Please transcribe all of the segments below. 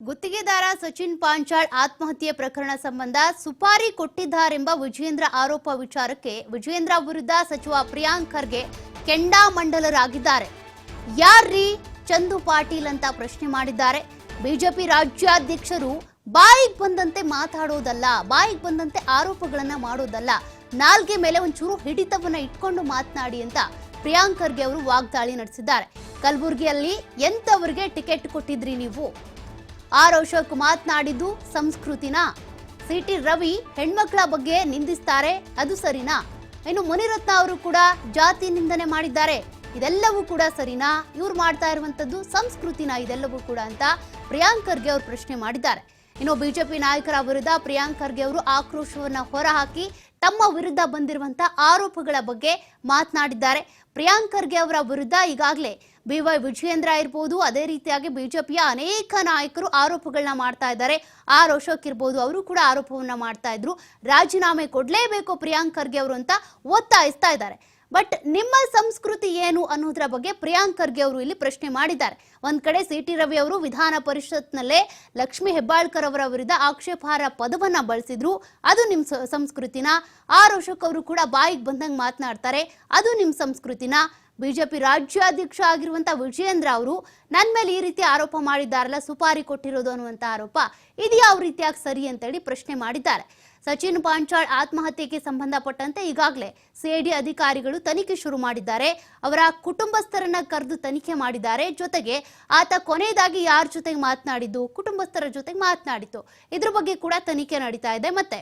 ಗುತ್ತಿಗೆದಾರ ಸಚಿನ್ ಪಾಂಚಾಳ್ ಆತ್ಮಹತ್ಯೆ ಪ್ರಕರಣ ಸಂಬಂಧ ಸುಪಾರಿ ಕೊಟ್ಟಿದ್ದಾರೆಂಬ ವಿಜೇಂದ್ರ ಆರೋಪ ವಿಚಾರಕ್ಕೆ ವಿಜೇಂದ್ರ ವಿರುದ್ಧ ಸಚಿವ ಪ್ರಿಯಾಂಕ್ ಖರ್ಗೆ ಕೆಂಡಾಮಂಡಲರಾಗಿದ್ದಾರೆ ಯಾರ್ರಿ ಚಂದು ಪಾಟೀಲ್ ಅಂತ ಪ್ರಶ್ನೆ ಮಾಡಿದ್ದಾರೆ. ಬಿಜೆಪಿ ರಾಜ್ಯಾಧ್ಯಕ್ಷರು ಬಾಯಿಗೆ ಬಂದಂತೆ ಮಾತಾಡೋದಲ್ಲ, ಬಾಯಿಗೆ ಬಂದಂತೆ ಆರೋಪಗಳನ್ನ ಮಾಡೋದಲ್ಲ, ನಾಲ್ಗೆ ಮೇಲೆ ಒಂಚೂರು ಹಿಡಿತವನ್ನ ಇಟ್ಕೊಂಡು ಮಾತನಾಡಿ ಅಂತ ಪ್ರಿಯಾಂಕ್ ಖರ್ಗೆ ಅವರು ವಾಗ್ದಾಳಿ ನಡೆಸಿದ್ದಾರೆ. ಕಲಬುರಗಿಯಲ್ಲಿ ಎಂತವರಿಗೆ ಟಿಕೆಟ್ ಕೊಟ್ಟಿದ್ರಿ ನೀವು? ಆರ್ ಅಶೋಕ್ ಮಾತನಾಡಿದ್ದು ಸಂಸ್ಕೃತಿನ. ಸಿಟಿ ರವಿ ಹೆಣ್ಮಕ್ಳ ಬಗ್ಗೆ ನಿಂದಿಸ್ತಾರೆ, ಅದು ಸರಿನಾ? ಇನ್ನು ಮುನಿರತ್ನ ಅವರು ಕೂಡ ಜಾತಿ ನಿಂದನೆ ಮಾಡಿದ್ದಾರೆ. ಇದೆಲ್ಲವೂ ಕೂಡ ಸರಿನಾ? ಇವ್ರು ಮಾಡ್ತಾ ಇರುವಂತದ್ದು ಸಂಸ್ಕೃತಿನ, ಇದೆಲ್ಲವೂ ಕೂಡ ಅಂತ ಪ್ರಿಯಾಂಕ್ ಖರ್ಗೆ ಅವರು ಪ್ರಶ್ನೆ ಮಾಡಿದ್ದಾರೆ. ಇನ್ನು ಬಿಜೆಪಿ ನಾಯಕರ ವಿರುದ್ಧ ಪ್ರಿಯಾಂಕ್ ಖರ್ಗೆ ಅವರು ಆಕ್ರೋಶವನ್ನ ಹೊರಹಾಕಿ ತಮ್ಮ ವಿರುದ್ಧ ಬಂದಿರುವಂತ ಆರೋಪಗಳ ಬಗ್ಗೆ ಮಾತನಾಡಿದ್ದಾರೆ. ಪ್ರಿಯಾಂಕ್ ಖರ್ಗೆ ಅವರ ವಿರುದ್ಧ ಈಗಾಗಲೇ ಬಿ ವೈ ವಿಜಯೇಂದ್ರ ಇರ್ಬೋದು. ಅದೇ ರೀತಿಯಾಗಿ ಬಿಜೆಪಿಯ ಅನೇಕ ನಾಯಕರು ಆರೋಪಗಳನ್ನ ಮಾಡ್ತಾ ಇದ್ದಾರೆ. ಆರ್ ಅಶೋಕ್ ಇರ್ಬೋದು, ಅವರು ಕೂಡ ಆರೋಪವನ್ನ ಮಾಡ್ತಾ ಇದ್ರು. ರಾಜೀನಾಮೆ ಕೊಡಲೇಬೇಕು ಪ್ರಿಯಾಂಕ್ ಖರ್ಗೆ ಅವರು ಅಂತ ಒತ್ತಾಯಿಸ್ತಾ ಇದ್ದಾರೆ. ಬಟ್ ನಿಮ್ಮ ಸಂಸ್ಕೃತಿ ಏನು ಅನ್ನೋದ್ರ ಬಗ್ಗೆ ಪ್ರಿಯಾಂಕ್ ಖರ್ಗೆ ಅವರು ಇಲ್ಲಿ ಪ್ರಶ್ನೆ ಮಾಡಿದ್ದಾರೆ. ಒಂದ್ ಕಡೆ ಸಿ ಟಿ ರವಿ ಅವರು ವಿಧಾನ ಪರಿಷತ್ನಲ್ಲೇ ಲಕ್ಷ್ಮಿ ಹೆಬ್ಬಾಳ್ಕರ್ ಅವರ ವಿರುದ್ಧ ಆಕ್ಷೇಪಾರ್ಹ ಪದವನ್ನ ಬಳಸಿದ್ರು. ಅದು ನಿಮ್ ಸಂಸ್ಕೃತಿನ? ಆರ್ ಅಶೋಕ್ ಅವರು ಕೂಡ ಬಾಯಿಗೆ ಬಂದಂಗೆ ಮಾತನಾಡ್ತಾರೆ. ಅದು ನಿಮ್ ಸಂಸ್ಕೃತಿನ? ಬಿಜೆಪಿ ರಾಜ್ಯಾಧ್ಯಕ್ಷ ಆಗಿರುವಂತ ವಿಜಯೇಂದ್ರ ಅವರು ನನ್ನ ಮೇಲೆ ಈ ರೀತಿ ಆರೋಪ ಮಾಡಿದ್ದಾರಲ್ಲ, ಸುಪಾರಿ ಕೊಟ್ಟಿರೋದು ಅನ್ನುವಂತ ಆರೋಪ ಇದು ಯಾವ ರೀತಿಯಾಗಿ ಸರಿ ಅಂತೇಳಿ ಪ್ರಶ್ನೆ ಮಾಡಿದ್ದಾರೆ. ಸಚಿನ್ ಪಾಂಚಾಳ್ ಆತ್ಮಹತ್ಯೆಗೆ ಸಂಬಂಧಪಟ್ಟಂತೆ ಈಗಾಗಲೇ ಸಿಐಡಿ ಅಧಿಕಾರಿಗಳು ತನಿಖೆ ಶುರು ಮಾಡಿದ್ದಾರೆ. ಅವರ ಕುಟುಂಬಸ್ಥರನ್ನ ಕರೆದು ತನಿಖೆ ಮಾಡಿದ್ದಾರೆ. ಜೊತೆಗೆ ಆತ ಕೊನೆಯದಾಗಿ ಯಾರ ಜೊತೆಗೆ ಮಾತನಾಡಿದ್ದು? ಕುಟುಂಬಸ್ಥರ ಜೊತೆಗೆ ಮಾತನಾಡಿತು ಇದ್ರ ಬಗ್ಗೆ ಕೂಡ ತನಿಖೆ ನಡೀತಾ ಇದೆ. ಮತ್ತೆ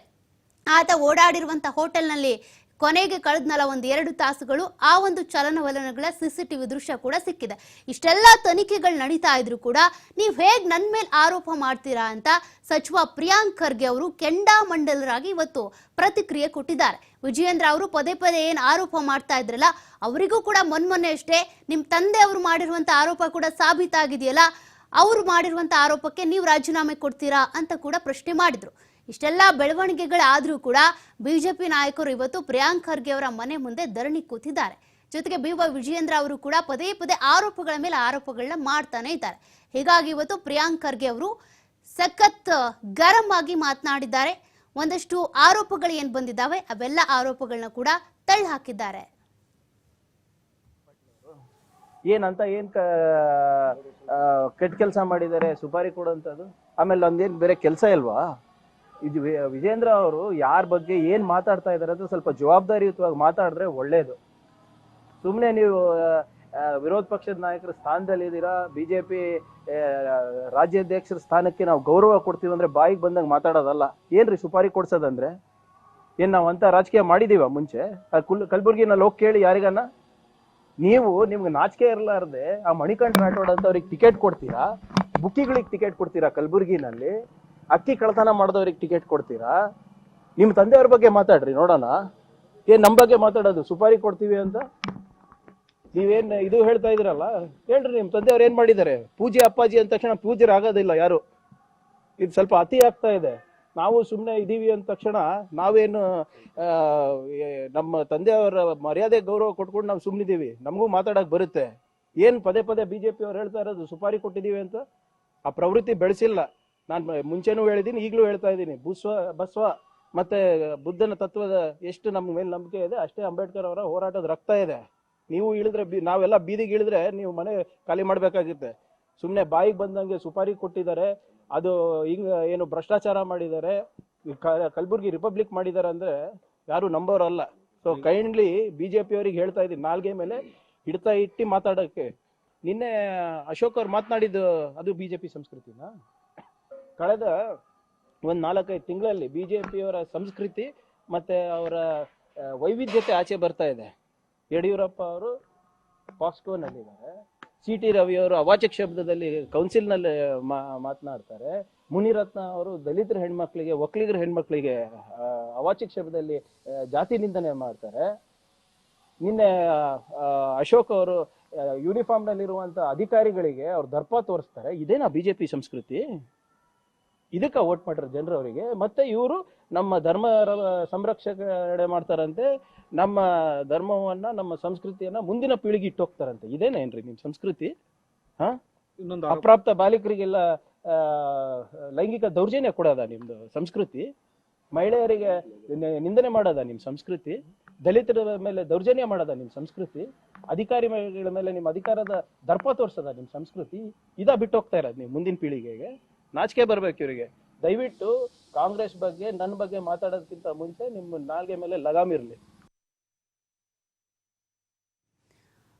ಆತ ಓಡಾಡಿರುವಂತಹ ಹೋಟೆಲ್ನಲ್ಲಿ ಕೊನೆಗೆ ಕಳೆದ್ನಲ್ಲ ಒಂದು ಎರಡು ತಾಸುಗಳು, ಆ ಒಂದು ಚಲನವಲನಗಳ ಸಿಸಿಟಿವಿ ದೃಶ್ಯ ಕೂಡ ಸಿಕ್ಕಿದೆ. ಇಷ್ಟೆಲ್ಲ ತನಿಖೆಗಳು ನಡೀತಾ ಇದ್ರು ಕೂಡ ನೀವು ಹೇಗೆ ನನ್ನ ಮೇಲೆ ಆರೋಪ ಮಾಡ್ತೀರಾ ಅಂತ ಸಚಿವ ಪ್ರಿಯಾಂಕ್ ಖರ್ಗೆ ಅವರು ಕೆಂಡಾಮಂಡಲರಾಗಿ ಇವತ್ತು ಪ್ರತಿಕ್ರಿಯೆ ಕೊಟ್ಟಿದ್ದಾರೆ. ವಿಜಯೇಂದ್ರ ಅವರು ಪದೇ ಪದೇ ಏನು ಆರೋಪ ಮಾಡ್ತಾ ಇದ್ರಲ್ಲ, ಅವರಿಗೂ ಕೂಡ ಮೊನ್ಮೊನ್ನೆ ಅಷ್ಟೇ ನಿಮ್ಮ ತಂದೆ ಅವರು ಮಾಡಿರುವಂತ ಆರೋಪ ಕೂಡ ಸಾಬೀತಾಗಿದೆಯಲ್ಲ, ಅವರು ಮಾಡಿರುವಂಥ ಆರೋಪಕ್ಕೆ ನೀವು ರಾಜೀನಾಮೆ ಕೊಡ್ತೀರಾ ಅಂತ ಕೂಡ ಪ್ರಶ್ನೆ ಮಾಡಿದ್ರು. ಇಷ್ಟೆಲ್ಲ ಬೆಳವಣಿಗೆಗಳಾದರೂ ಕೂಡ ಬಿಜೆಪಿ ನಾಯಕರು ಇವತ್ತು ಪ್ರಿಯಾಂಕ್ ಖರ್ಗೆ ಅವರ ಮನೆ ಮುಂದೆ ಧರಣಿ ಕೂತಿದ್ದಾರೆ. ಜೊತೆಗೆ ಬಿ ವೈ ವಿಜಯೇಂದ್ರ ಅವರು ಕೂಡ ಪದೇ ಪದೇ ಆರೋಪಗಳ ಮೇಲೆ ಆರೋಪಗಳನ್ನ ಮಾಡ್ತಾನೆ ಇದ್ದಾರೆ. ಹೀಗಾಗಿ ಇವತ್ತು ಪ್ರಿಯಾಂಕ್ ಖರ್ಗೆ ಅವರು ಸಖತ್ ಗರಂ ಆಗಿ ಮಾತನಾಡಿದ್ದಾರೆ. ಒಂದಷ್ಟು ಆರೋಪಗಳು ಏನು ಬಂದಿದ್ದಾವೆ, ಅವೆಲ್ಲ ಆರೋಪಗಳನ್ನ ಕೂಡ ತಳ್ಳಿ ಹಾಕಿದ್ದಾರೆ ಏನಂತ, ಏನ್ ಕೆಟ್ಟ ಕೆಲಸ ಮಾಡಿದ್ದಾರೆ, ಸುಪಾರಿ ಕೊಡೋಂಥದ್ದು? ಆಮೇಲೆ ಒಂದೇನ್ ಬೇರೆ ಕೆಲಸ ಇಲ್ವಾ? ಇದು ವಿಜೇಂದ್ರ ಅವರು ಯಾರ ಬಗ್ಗೆ ಏನ್ ಮಾತಾಡ್ತಾ ಇದಾರೆ ಅಂತ ಸ್ವಲ್ಪ ಜವಾಬ್ದಾರಿಯುತವಾಗಿ ಮಾತಾಡಿದ್ರೆ ಒಳ್ಳೇದು. ಸುಮ್ಮನೆ ನೀವು ವಿರೋಧ ಪಕ್ಷದ ನಾಯಕರ ಸ್ಥಾನದಲ್ಲಿ ಇದ್ದೀರಾ, ಬಿಜೆಪಿ ರಾಜ್ಯಾಧ್ಯಕ್ಷರ ಸ್ಥಾನಕ್ಕೆ ನಾವು ಗೌರವ ಕೊಡ್ತೀವಿ ಅಂದ್ರೆ ಬಾಯಿಗೆ ಬಂದಂಗೆ ಮಾತಾಡೋದಲ್ಲ. ಏನ್ರಿ ಸುಪಾರಿ ಕೊಡ್ಸೋದಂದ್ರೆ? ಏನ್ ನಾವು ಅಂತ ರಾಜಕೀಯ ಮಾಡಿದೀವ ಮುಂಚೆ? ಕುಲ್ ಕಲಬುರ್ಗಿನಲ್ಲಿ ಹೋಗಿ ಕೇಳಿ ಯಾರಿಗನ್ನ? ನೀವು ನಿಮ್ಗೆ ನಾಚಿಕೆ ಇರಲಾರ್ದೆ ಆ ಮಣಿಕಂಠ ರಾಠೋಡ್ ಅಂತ ಅವ್ರಿಗೆ ಟಿಕೆಟ್ ಕೊಡ್ತೀರಾ? ಬುಕ್ಕಿಗಳಿಗೆ ಟಿಕೆಟ್ ಕೊಡ್ತೀರಾ ಕಲಬುರ್ಗಿನಲ್ಲಿ? ಅಕ್ಕಿ ಕಳ್ತನ ಮಾಡಿದವ್ರಿಗೆ ಟಿಕೆಟ್ ಕೊಡ್ತೀರಾ? ನಿಮ್ ತಂದೆಯವ್ರ ಬಗ್ಗೆ ಮಾತಾಡ್ರಿ, ನೋಡೋಣ. ಏನ್ ನಮ್ಮ ಬಗ್ಗೆ ಮಾತಾಡೋದು? ಸುಪಾರಿ ಕೊಡ್ತೀವಿ ಅಂತ? ನೀವೇನ್ ಇದು ಹೇಳ್ತಾ ಇದ್ರಲ್ಲ ಹೇಳ್ರಿ, ನಿಮ್ ತಂದೆಯವ್ರು ಏನ್ ಮಾಡಿದ್ದಾರೆ? ಪೂಜೆ ಅಪ್ಪಾಜಿ ಅಂದ ತಕ್ಷಣ ಪೂಜೆ ಆಗೋದಿಲ್ಲ ಯಾರು? ಇದು ಸ್ವಲ್ಪ ಅತಿ ಆಗ್ತಾ ಇದೆ. ನಾವು ಸುಮ್ಮನೆ ಇದೀವಿ ಅಂದ ತಕ್ಷಣ ನಾವೇನು ನಮ್ಮ ತಂದೆಯವರ ಮರ್ಯಾದೆ ಗೌರವ ಕೊಟ್ಕೊಂಡು ನಾವು ಸುಮ್ಮನಿದ್ದೀವಿ ನಮಗೂ ಮಾತಾಡಕ್ ಬರುತ್ತೆ. ಏನ್ ಪದೇ ಪದೇ ಬಿಜೆಪಿ ಅವ್ರು ಹೇಳ್ತಾ ಇರೋದು, ಸುಪಾರಿ ಕೊಟ್ಟಿದೀವಿ ಅಂತ? ಆ ಪ್ರವೃತ್ತಿ ಬೆಳೆಸಿಲ್ಲ. ನಾನು ಮುಂಚೆನೂ ಹೇಳಿದ್ದೀನಿ ಈಗಲೂ ಹೇಳ್ತಾ ಇದ್ದೀನಿ ಬುಸ್ವ ಬಸ್ವ ಮತ್ತೆ ಬುದ್ಧನ ತತ್ವದ ಎಷ್ಟು ನಮ್ಮ ಮೇಲೆ ನಂಬಿಕೆ ಇದೆ, ಅಷ್ಟೇ ಅಂಬೇಡ್ಕರ್ ಅವರ ಹೋರಾಟದ ರಕ್ತ ಇದೆ. ನೀವು ಇಳಿದ್ರೆ ಬಿ- ನಾವೆಲ್ಲ ಬೀದಿಗೆ ಇಳಿದ್ರೆ ನೀವು ಮನೆ ಖಾಲಿ ಮಾಡಬೇಕಾಗುತ್ತೆ. ಸುಮ್ಮನೆ ಬಾಯಿಗೆ ಬಂದಂಗೆ ಸುಪಾರಿ ಕೊಟ್ಟಿದ್ದಾರೆ, ಅದು ಹಿಂಗ ಏನು ಭ್ರಷ್ಟಾಚಾರ ಮಾಡಿದ್ದಾರೆ ಕಲ್ಬುರ್ಗಿ ರಿಪಬ್ಲಿಕ್ ಮಾಡಿದ್ದಾರೆ ಅಂದ್ರೆ ಯಾರು ನಂಬೋರಲ್ಲ. ಸೊ ಕೈಂಡ್ಲಿ ಬಿ ಬಿಜೆಪಿ ಅವರಿಗೆ ಹೇಳ್ತಾ ಇದ್ದೀನಿ ನಾಲ್ಗೆ ಮೇಲೆ ಹಿಡ್ತಾ ಇಟ್ಟು ಮಾತಾಡಕ್ಕೆ. ನಿನ್ನೆ ಅಶೋಕ್ ಅವ್ರು ಮಾತನಾಡಿದ್ದು ಅದು ಬಿಜೆಪಿ ಸಂಸ್ಕೃತಿನ? ಕಳೆದ ಒಂದ್ ನಾಲ್ಕೈದು ತಿಂಗಳಲ್ಲಿ ಬಿಜೆಪಿಯವರ ಸಂಸ್ಕೃತಿ ಮತ್ತೆ ಅವರ ವೈವಿಧ್ಯತೆ ಆಚೆ ಬರ್ತಾ ಇದೆ. ಯಡಿಯೂರಪ್ಪ ಅವರು ಪಾಸ್ಕೋನಲ್ಲಿದ್ದಾರೆ. ಸಿ ಟಿ ರವಿ ಅವರು ಅವಾಚಕ ಶಬ್ದದಲ್ಲಿ ಕೌನ್ಸಿಲ್ನಲ್ಲಿ ಮಾತನಾಡ್ತಾರೆ. ಮುನಿರತ್ನ ಅವರು ದಲಿತರ ಹೆಣ್ಮಕ್ಳಿಗೆ, ಒಕ್ಕಲಿಗರ ಹೆಣ್ಮಕ್ಳಿಗೆ ಅವಾಚಕ ಶಬ್ದದಲ್ಲಿ ಜಾತಿ ನಿಂದನೆ ಮಾಡ್ತಾರೆ. ನಿನ್ನೆ ಅಶೋಕ್ ಅವರು ಯೂನಿಫಾರ್ಮ್ ನಲ್ಲಿರುವಂತ ಅಧಿಕಾರಿಗಳಿಗೆ ಅವ್ರು ದರ್ಪ ತೋರಿಸ್ತಾರೆ. ಇದೇನಾ ಬಿಜೆಪಿ ಸಂಸ್ಕೃತಿ? ಇದಕ್ಕ ವೋಟ್ ಮಾಡಿರೋ ಜನರು ಅವರಿಗೆ ಮತ್ತೆ ಇವರು ನಮ್ಮ ಧರ್ಮ ಸಂರಕ್ಷಣೆ ಮಾಡ್ತಾರಂತೆ ನಮ್ಮ ಧರ್ಮವನ್ನ ನಮ್ಮ ಸಂಸ್ಕೃತಿಯನ್ನ ಮುಂದಿನ ಪೀಳಿಗೆ ಇಟ್ಟೋಗ್ತಾರಂತೆ ಇದೇನೇನ್ರಿ ನಿಮ್ ಸಂಸ್ಕೃತಿ? ಹಾ? ಇನ್ನೊಂದು ಅಪ್ರಾಪ್ತ ಬಾಲಕರಿಗೆಲ್ಲ ಆ, ಲೈಂಗಿಕ ದೌರ್ಜನ್ಯ ಕೊಡೋದ ನಿಮ್ದು ಸಂಸ್ಕೃತಿ? ಮಹಿಳೆಯರಿಗೆ ನಿಂದನೆ ಮಾಡೋದ ನಿಮ್ ಸಂಸ್ಕೃತಿ? ದಲಿತರ ಮೇಲೆ ದೌರ್ಜನ್ಯ ಮಾಡೋದ ನಿಮ್ ಸಂಸ್ಕೃತಿ? ಅಧಿಕಾರಿಗಳ ಮೇಲೆ ನಿಮ್ ಅಧಿಕಾರದ ದರ್ಪ ತೋರ್ಸದ ನಿಮ್ ಸಂಸ್ಕೃತಿ? ಇದ ಬಿಟ್ಟು ಹೋಗ್ತಾ ಇರೋದು ನೀವು ಮುಂದಿನ ಪೀಳಿಗೆಗೆ? ನಾಚಿಕೆ ಬರ್ಬೇಕು ಇವರಿಗೆ. ದಯವಿಟ್ಟು ಕಾಂಗ್ರೆಸ್ ಬಗ್ಗೆ ನನ್ನ ಬಗ್ಗೆ ಮಾತಾಡೋದಕ್ಕಿಂತ ಮುಂಚೆ ನಿಮ್ಮ ನಾಲ್ಗೆ ಮೇಲೆ ಲಗಾಮ್ ಇರ್ಲಿ.